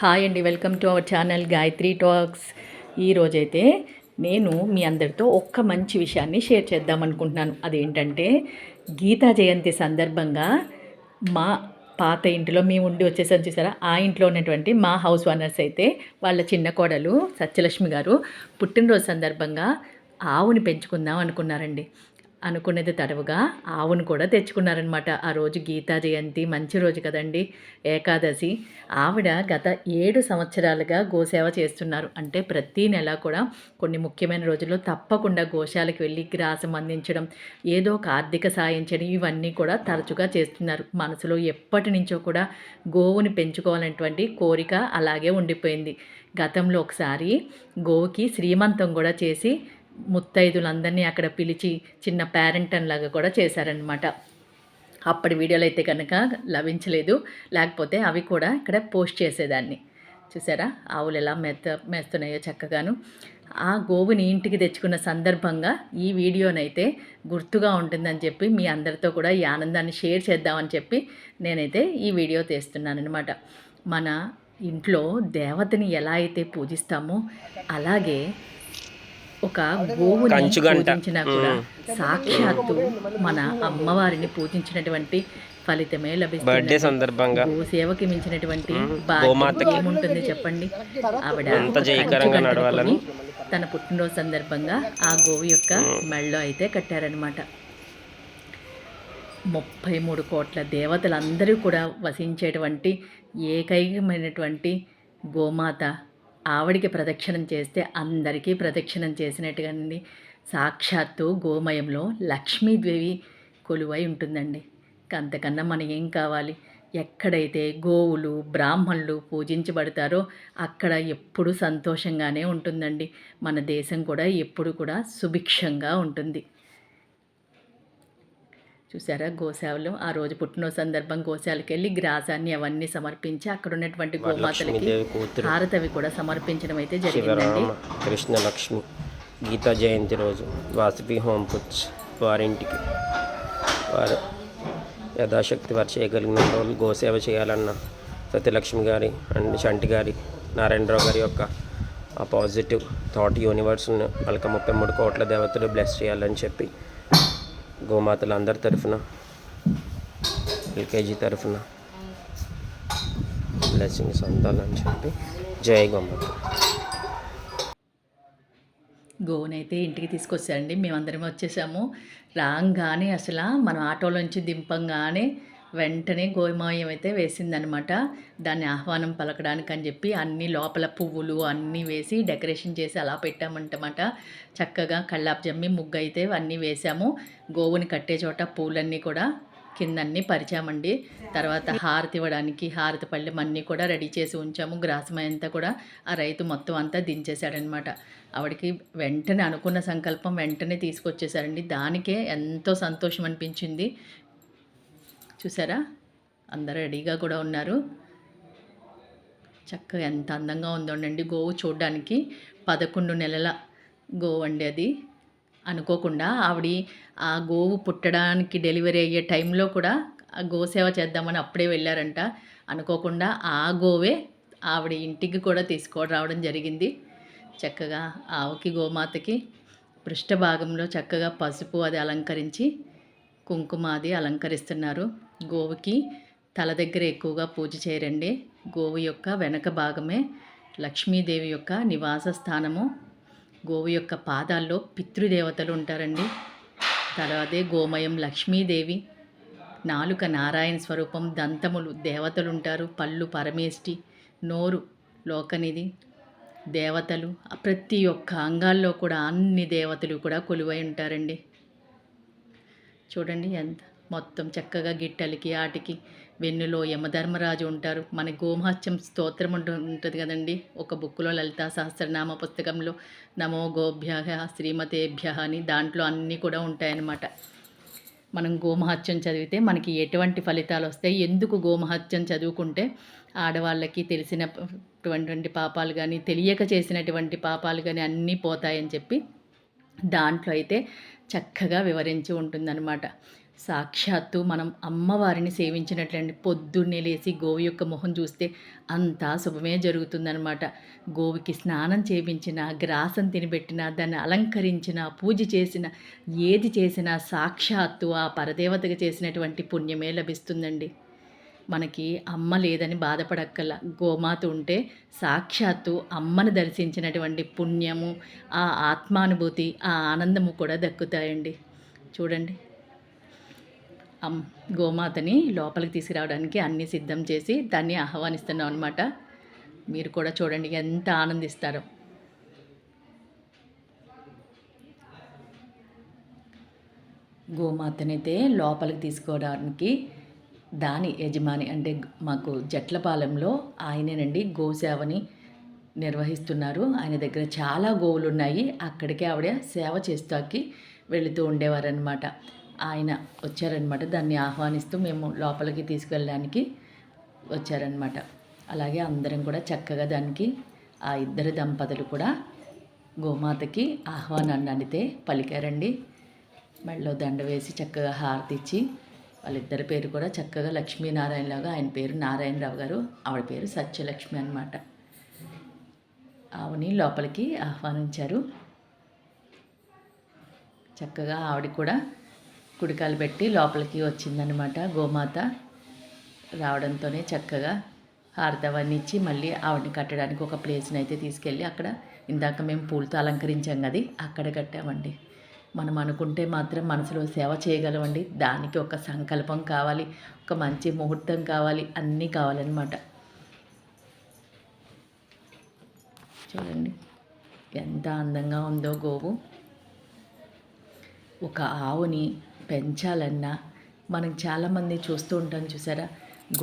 Hi అండి welcome to our channel Gayatri talks ఈరోజైతే నేను మీ అందరితో ఒక్క మంచి విషయాన్ని షేర్ చేద్దాం అనుకుంటున్నాను. అదేంటంటే గీతా జయంతి సందర్భంగా మా పాత ఇంటిలో మేము ఉండి వచ్చేసాం చూసారా? ఆ ఇంట్లో ఉన్నటువంటి మా హౌస్ ఓనర్స్ అయితే వాళ్ళ చిన్న కోడలు సత్యలక్ష్మి గారు పుట్టినరోజు సందర్భంగా ఆవుని పెంచుకుందాం అనుకున్నారండి. అనుకునేది తడవుగా ఆవును కూడా తెచ్చుకున్నారనమాట ఆ రోజు గీతా జయంతి మంచి రోజు కదండి ఏకాదశి. ఆవిడ గత ఏడు సంవత్సరాలుగా గోసేవ చేస్తున్నారు. అంటే ప్రతీ నెల కూడా కొన్ని ముఖ్యమైన రోజుల్లో తప్పకుండా గోశాలకు వెళ్ళి గ్రాసం అందించడం ఏదో ఒక ఆర్థిక సాయం చేయడం ఇవన్నీ కూడా తరచుగా చేస్తున్నారు. మనసులో ఎప్పటి నుంచో కూడా గోవుని పెంచుకోవాలనేటువంటి కోరిక అలాగే ఉండిపోయింది. గతంలో ఒకసారి గోవుకి శ్రీమంతం కూడా చేసి ముత్తైదులందరినీ అక్కడ పిలిచి చిన్న ప్యారెంటన్ లాగా కూడా చేశారనమాట అప్పటి వీడియోలు అయితే కనుక లభించలేదు. లేకపోతే అవి కూడా ఇక్కడ పోస్ట్ చేసేదాన్ని. చూసారా? ఆవులు ఎలా మెత్త మేస్తున్నాయో చక్కగాను. ఆ గోవుని ఇంటికి తెచ్చుకున్న సందర్భంగా ఈ వీడియోనైతే గుర్తుగా ఉంటుందని చెప్పి మీ అందరితో కూడా ఈ ఆనందాన్ని షేర్ చేద్దామని చెప్పి నేనైతే ఈ వీడియో తీస్తున్నాను అనమాట మన ఇంట్లో దేవతని ఎలా అయితే పూజిస్తామో అలాగే ఒక గోవుని. పూజించినా కూడా సాక్షాత్తు మన అమ్మవారిని పూజించినటువంటి ఫలితమే లభిస్తుంది. సందర్భంగా. గోసేవకి మించినటువంటి గోమాతకి. భాగ్యం ఏముంటుంది చెప్పండి? ఆవిడ నడవాలని. తన పుట్టినరోజు సందర్భంగా ఆ గోవు యొక్క మెళ్ళో అయితే కట్టారనమాట ముప్పై మూడు కోట్ల దేవతలందరూ కూడా వసించేటువంటి ఏకైకమైనటువంటి గోమాత ఆవిడికి ప్రదక్షిణం చేస్తే అందరికీ ప్రదక్షిణం చేసినట్టుగానండి సాక్షాత్తు గోమయంలో లక్ష్మీదేవి కొలువై ఉంటుందండి. అంతకన్నా మనం ఏం కావాలి? ఎక్కడైతే గోవులు బ్రాహ్మణులు పూజించబడతారో అక్కడ ఎప్పుడు సంతోషంగానే ఉంటుందండి. మన దేశం కూడా ఎప్పుడు కూడా సుభిక్షంగా ఉంటుంది. చూసారా? గోశాలలో ఆ రోజు పుట్టినరోజు సందర్భం గోశాలకు వెళ్ళి గ్రాసాన్ని అవన్నీ సమర్పించి అక్కడ ఉన్నటువంటి గోమాతలకి హారతవి కూడా సమర్పించడం అయితే జరిగిందండి. శివరామ కృష్ణ లక్ష్మి గీతా జయంతి రోజు వాసవి హోమ్ పుట్స్ వారింటికి వారు యథాశక్తి వారు చేయగలిగిన రోజులు గోసేవ చేయాలన్న సత్యలక్ష్మి గారి అండ్ చంటి గారి నారాయణరావు గారి యొక్క ఆ పాజిటివ్ థాట్ యూనివర్స్ని వాళ్ళకి ముప్పై మూడు కోట్ల దేవతలు బ్లెస్ చేయాలని చెప్పి గోమాతలు అందరి తరఫున ఎల్కేజీ తరఫున బ్లెస్సింగ్స్ అందాలని చెప్పి జై గోమాత. గోనైతే ఇంటికి తీసుకొచ్చారండి. మేమందరం వచ్చేసాము. రాగానే అసలు మనం ఆటోలోంచి దింపంగానే వెంటనే గోమాయం అయితే వేసిందనమాట. దాన్ని ఆహ్వానం పలకడానికి అని చెప్పి అన్ని లోపల పువ్వులు అన్నీ వేసి డెకరేషన్ చేసి అలా పెట్టామంటమాట. చక్కగా కళ్ళాపు జమ్మి ముగ్గు అయితే అన్నీ వేసాము. గోవుని కట్టే చోట పూలన్నీ కూడా కిందన్నీ పరిచామండి. తర్వాత హారతి ఇవ్వడానికి హారతి పళ్ళెం అన్నీ కూడా రెడీ చేసి ఉంచాము. గ్రాసమై అంతా కూడా ఆ రైతు మొత్తం అంతా దించేశాడనమాట. ఆవిడకి వెంటనే అనుకున్న సంకల్పం వెంటనే తీసుకొచ్చేసారండి దానికే ఎంతో సంతోషం అనిపించింది చూసారా? అందరూ రెడీగా కూడా ఉన్నారు. చక్కగా ఎంత అందంగా ఉందోండండి గోవు చూడడానికి. పదకొండు నెలల గోవు అండి అది. అనుకోకుండా ఆవిడ ఆ గోవు పుట్టడానికి డెలివరీ అయ్యే టైంలో కూడా ఆ గోసేవ చేద్దామని అప్పుడే వెళ్ళారంట. అనుకోకుండా ఆ గోవే ఆవిడ ఇంటికి కూడా తీసుకొని రావడం జరిగింది. చక్కగా ఆవుకి గోమాతకి పృష్ఠభాగంలో చక్కగా పసుపు అది అలంకరించి కుంకుమాది అలంకరిస్తున్నారు. గోవుకి తల దగ్గర ఎక్కువగా పూజ చేయరండి గోవు యొక్క వెనక భాగమే లక్ష్మీదేవి యొక్క నివాస స్థానము. గోవు యొక్క పాదాల్లో పితృదేవతలు ఉంటారండి. తర్వాతే గోమయం లక్ష్మీదేవి. నాలుక నారాయణ స్వరూపం దంతములు దేవతలు ఉంటారు పళ్ళు పరమేష్టి నోరు లోకనిధి దేవతలు. ప్రతి ఒక్క అంగాల్లో కూడా అన్ని దేవతలు కూడా కొలువై ఉంటారండి. చూడండి ఎంత మొత్తం చక్కగా గిట్టలకి ఆటికి వెన్నులో యమధర్మరాజు ఉంటారు. మన గోమహత్యం స్తోత్రం ఉంటుంది కదండి. ఒక బుక్లో లలితా సహస్రనామ పుస్తకంలో నమో గోభ్య శ్రీమతేభ్య అని దాంట్లో అన్నీ కూడా ఉంటాయన్నమాట. మనం గోమహత్యం చదివితే మనకి ఎటువంటి ఫలితాలు వస్తాయి? ఎందుకు గోమహత్యం చదువుకుంటే ఆడవాళ్ళకి తెలిసినటువంటి పాపాలు కానీ తెలియక చేసినటువంటి పాపాలు కానీ అన్నీ పోతాయని చెప్పి దాంట్లో అయితే చక్కగా వివరించి ఉంటుందన్నమాట. సాక్షాత్తు మనం అమ్మవారిని సేవించినట్లండి. పొద్దున్నే లేచి గోవు యొక్క మొహం చూస్తే అంతా శుభమే జరుగుతుందనమాట గోవుకి స్నానం చేయించిన గ్రాసం తినిపెట్టిన దాన్ని అలంకరించిన పూజ చేసిన ఏది చేసినా సాక్షాత్తు ఆ పరదేవతగా చేసినటువంటి పుణ్యమే లభిస్తుందండి. మనకి అమ్మ లేదని బాధపడక్కల. గోమాత ఉంటే సాక్షాత్తు అమ్మను దర్శించినటువంటి పుణ్యము ఆ ఆత్మానుభూతి ఆ ఆనందము కూడా దక్కుతాయండి. చూడండి. అమ్ గోమాతని లోపలికి తీసుకురావడానికి అన్నీ సిద్ధం చేసి దాన్ని ఆహ్వానిస్తున్నాం అనమాట మీరు కూడా చూడండి ఎంత ఆనందిస్తారో. గోమాతనైతే లోపలికి తీసుకోవడానికి దాని యజమాని అంటే మాకు జట్లపాలెంలో ఆయనేనండి గోసేవని నిర్వహిస్తున్నారు. ఆయన దగ్గర చాలా గోవులు ఉన్నాయి అక్కడికే ఆవిడ సేవ చేస్తాకి వెళుతూ ఉండేవారనమాట ఆయన వచ్చారనమాట దాన్ని ఆహ్వానిస్తూ మేము లోపలికి తీసుకెళ్ళడానికి వచ్చారనమాట అలాగే అందరం కూడా చక్కగా దానికి ఆ ఇద్దరు దంపతులు కూడా గోమాతకి ఆహ్వానాన్ని అందితే పలికారండి. మెడలో దండ వేసి చక్కగా హారతి ఇచ్చి వాళ్ళిద్దరి పేరు కూడా చక్కగా లక్ష్మీనారాయణలాగా ఆయన పేరు నారాయణరావు గారు ఆవిడ పేరు సత్యలక్ష్మి అనమాట ఆవిని లోపలికి ఆహ్వానించారు. చక్కగా ఆవిడ కూడా కుడికాలు పెట్టి లోపలికి వచ్చిందనమాట గోమాత. రావడంతోనే చక్కగా హారతి ఇచ్చి మళ్ళీ ఆవిడని కట్టడానికి ఒక ప్లేస్ని అయితే తీసుకెళ్ళి అక్కడ ఇందాక మేము పూలతో అలంకరించాం కదా అక్కడ కట్టామండి. మనం అనుకుంటే మాత్రం మనసులో సేవ చేయగలమండి. దానికి ఒక సంకల్పం కావాలి ఒక మంచి ముహూర్తం కావాలి అన్నీ కావాలన్నమాట. చూడండి ఎంత అందంగా ఉందో గోవు. ఒక ఆవుని పెంచాలన్నా మనం చాలామంది చూస్తూ ఉంటాం చూసారా?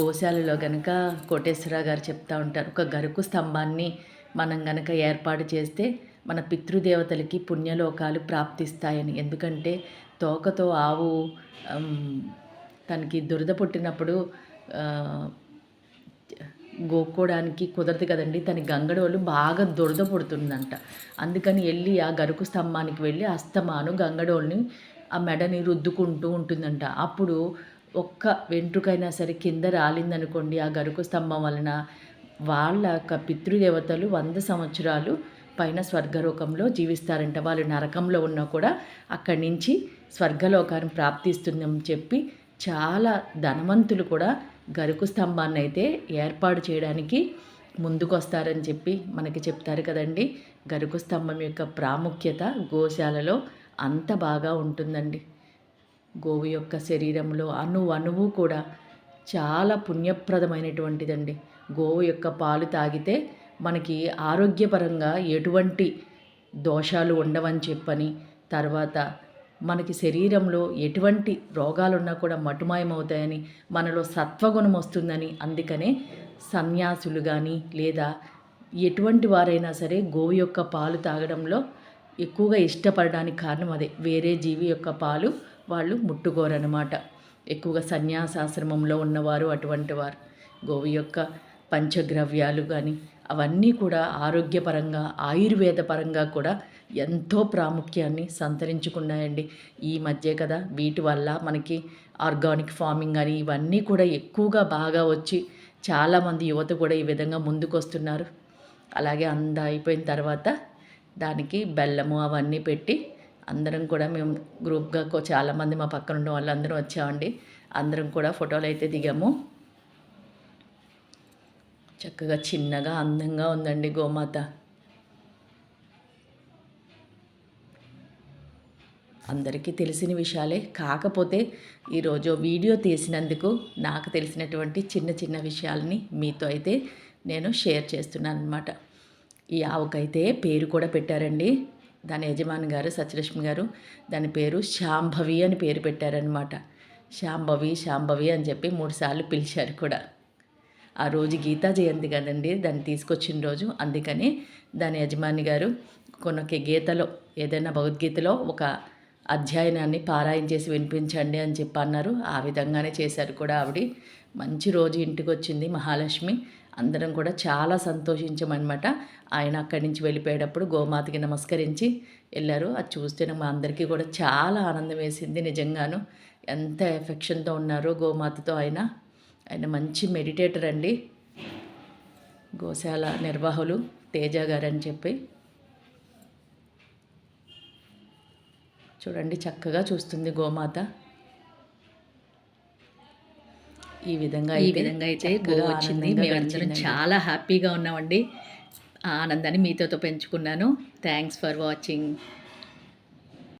గోశాలలో గనక కోటేశ్వరరావు గారు చెప్తా ఉంటారు ఒక గరుకు స్తంభాన్ని మనం గనక ఏర్పాటు చేస్తే మన పితృదేవతలకి పుణ్యలోకాలు ప్రాప్తిస్తాయని. ఎందుకంటే తోకతో ఆవు తనకి దురద పుట్టినప్పుడు గోక్కోడానికి కుదరదు కదండి. తన గంగడోళ్ళు బాగా దురద పుడుతుందంట. అందుకని వెళ్ళి ఆ గరుకు స్తంభానికి వెళ్ళి అస్తమాను గంగడోళ్ళని ఆ మెడని రుద్దుకుంటూ ఉంటుందంట. అప్పుడు ఒక్క వెంట్రుకైనా సరే కింద రాలిందనుకోండి ఆ గరుకు స్తంభం వలన. వాళ్ళ యొక్క పితృదేవతలు వంద సంవత్సరాలు పైన స్వర్గలోకంలో జీవిస్తారంట. వాళ్ళు నరకంలో ఉన్నా కూడా అక్కడి నుంచి స్వర్గలోకాన్ని ప్రాప్తిస్తుందని చెప్పి చాలా ధనవంతులు కూడా గరుకు స్తంభాన్ని అయితే ఏర్పాటు చేయడానికి ముందుకొస్తారని చెప్పి మనకి చెప్తారు కదండి. గరుకు స్తంభం యొక్క ప్రాముఖ్యత గోశాలలో అంత బాగా ఉంటుందండి. గోవు యొక్క శరీరంలో అణు అణువు కూడా చాలా పుణ్యప్రదమైనటువంటిదండి. గోవు యొక్క పాలు తాగితే మనకి ఆరోగ్యపరంగా ఎటువంటి దోషాలు ఉండవని చెప్పని తర్వాత మనకి శరీరంలో ఎటువంటి రోగాలున్నా కూడా మటుమాయమవుతాయని మనలో సత్వగుణం వస్తుందని అందుకనే సన్యాసులు కానీ లేదా ఎటువంటి వారైనా సరే గోవు యొక్క పాలు తాగడంలో ఎక్కువగా ఇష్టపడడానికి కారణం అదే. వేరే జీవి యొక్క పాలు వాళ్ళు ముట్టుకోరనమాట ఎక్కువగా సన్యాసాశ్రమంలో ఉన్నవారు అటువంటి వారు. గోవు యొక్క పంచగ్రవ్యాలు కానీ అవన్నీ కూడా ఆరోగ్యపరంగా ఆయుర్వేద పరంగా కూడా ఎంతో ప్రాముఖ్యాన్ని సంతరించుకున్నాయండి. ఈ మధ్య కదా వీటి వల్ల మనకి ఆర్గానిక్ ఫార్మింగ్ అని ఇవన్నీ కూడా ఎక్కువగా బాగా వచ్చి చాలామంది యువత కూడా ఈ విధంగా ముందుకొస్తున్నారు. అలాగే అంద అయిపోయిన తర్వాత దానికి బెల్లము అవన్నీ పెట్టి అందరం కూడా మేము గ్రూప్గా చాలామంది మా పక్కన ఉన్న వాళ్ళందరం వచ్చామండి. అందరం కూడా ఫోటోలు అయితే దిగాము. చక్కగా చిన్నగా అందంగా ఉందండి గోమాత. అందరికీ తెలిసిన విషయాలే. కాకపోతే ఈరోజు వీడియో తీసినందుకు నాకు తెలిసినటువంటి చిన్న చిన్న విషయాలని మీతో అయితే నేను షేర్ చేస్తున్నాను అనమాట ఈ ఆవుకైతే పేరు కూడా పెట్టారండి. దాని యజమాని గారు సత్యలక్ష్మి గారు దాని పేరు శాంభవి అని పేరు పెట్టారనమాట శాంభవి శాంభవి అని చెప్పి మూడుసార్లు పిలిచారు కూడా. ఆ రోజు గీతా జయంతి కదండి దాన్ని తీసుకొచ్చిన రోజు. అందుకని దాని యజమాని గారు కొన్ని గీతలో ఏదైనా భగవద్గీతలో ఒక అధ్యయనాన్ని పారాయణ చేసి వినిపించండి అని చెప్పి అన్నారు. ఆ విధంగానే చేశారు కూడా ఆవిడ. మంచి రోజు ఇంటికి వచ్చింది మహాలక్ష్మి. అందరం కూడా చాలా సంతోషించామన్నమాట. ఆయన అక్కడి నుంచి వెళ్ళిపోయేటప్పుడు గోమాతకి నమస్కరించి వెళ్ళారు. అది చూస్తే మా అందరికీ కూడా చాలా ఆనందం వేసింది నిజంగాను. ఎంత ఎఫెక్షన్తో ఉన్నారో గోమాతతో ఆయన ఆయన మంచి మెడిటేటర్ అండి. గోశాల నిర్వాహకులు తేజ గారు అని చెప్పి. చూడండి చక్కగా చూస్తుంది గోమాత. ఈ విధంగా ఈ విధంగా అయితే వచ్చింది. మేమందరం. చాలా హ్యాపీగా ఉన్నామండి. ఆనందాన్ని మీతో పెంచుకున్నాను. Thanks for watching